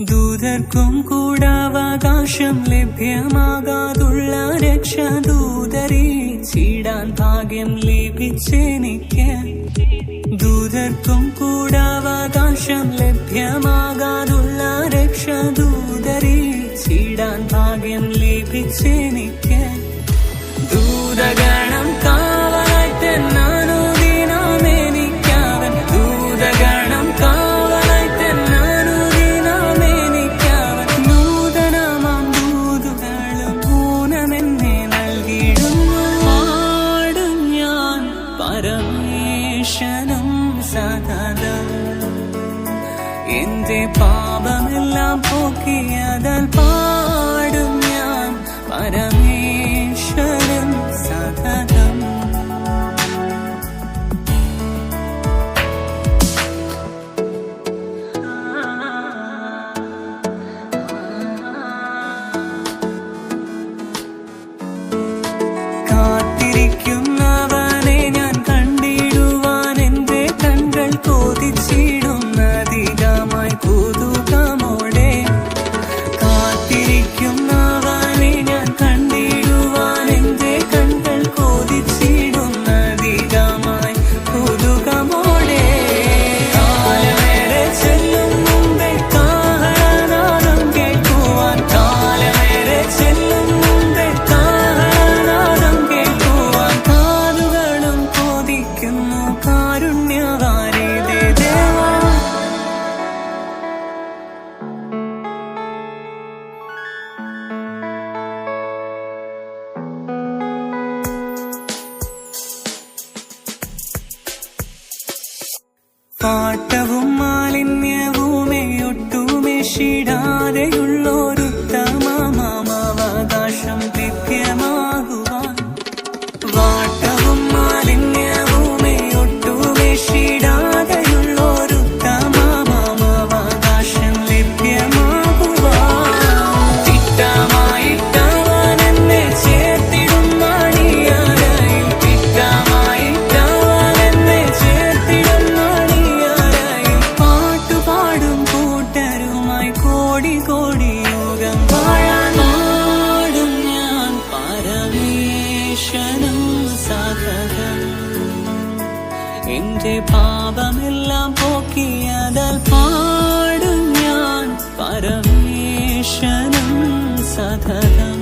ദൂതർക്കും കൂടാവകാശം ലഭ്യമാകാതുള്ള രക്ഷദൂതരെ ചീടാൻ ഭാഗ്യം ലഭിച്ചെനിക്ക് ദൂതർക്കും കൂടാവകാശം ലഭ്യമാകാതുള്ള രക്ഷദൂതരെ ചീടാൻ ഭാഗ്യം ലഭിച്ചെനിക്ക് ദൂതഗണം സതതം എന്റെ പാപമെല്ലാം പോക്കിയതാൽ പാടും ഞാൻ. പരമേശ്വരൻ സതതം കാത്തിരിക്കുന്നവനെ പാട്ടവും മാലിന്യവുമേ എന്റെ പാപമെല്ലാം പോക്കിയതാൽ പാടും ഞാൻ. പരമേശ്വരം സതതം